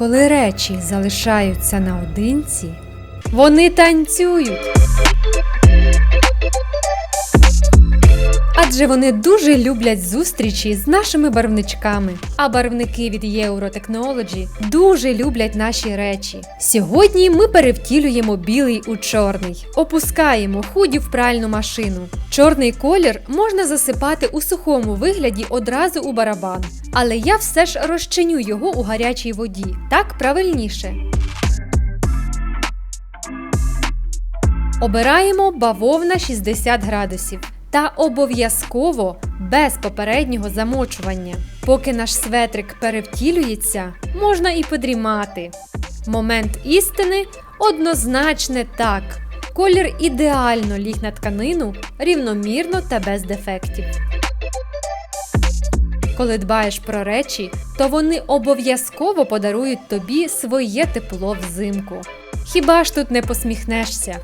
коли речі залишаються наодинці, вони танцюють. Адже вони дуже люблять зустрічі з нашими барвничками. А барвники від Eurotechnology дуже люблять наші речі. Сьогодні ми перевтілюємо білий у чорний, опускаємо худі в пральну машину. Чорний колір можна засипати у сухому вигляді одразу у барабан, але я все ж розчиню його у гарячій воді. Так правильніше. Обираємо бавовна 60 градусів та обов'язково без попереднього замочування. Поки наш светрик перевтілюється, можна і подрімати. Момент істини однозначне так. Колір ідеально ліг на тканину, рівномірно та без дефектів. Коли дбаєш про речі, то вони обов'язково подарують тобі своє тепло взимку. Хіба ж тут не посміхнешся?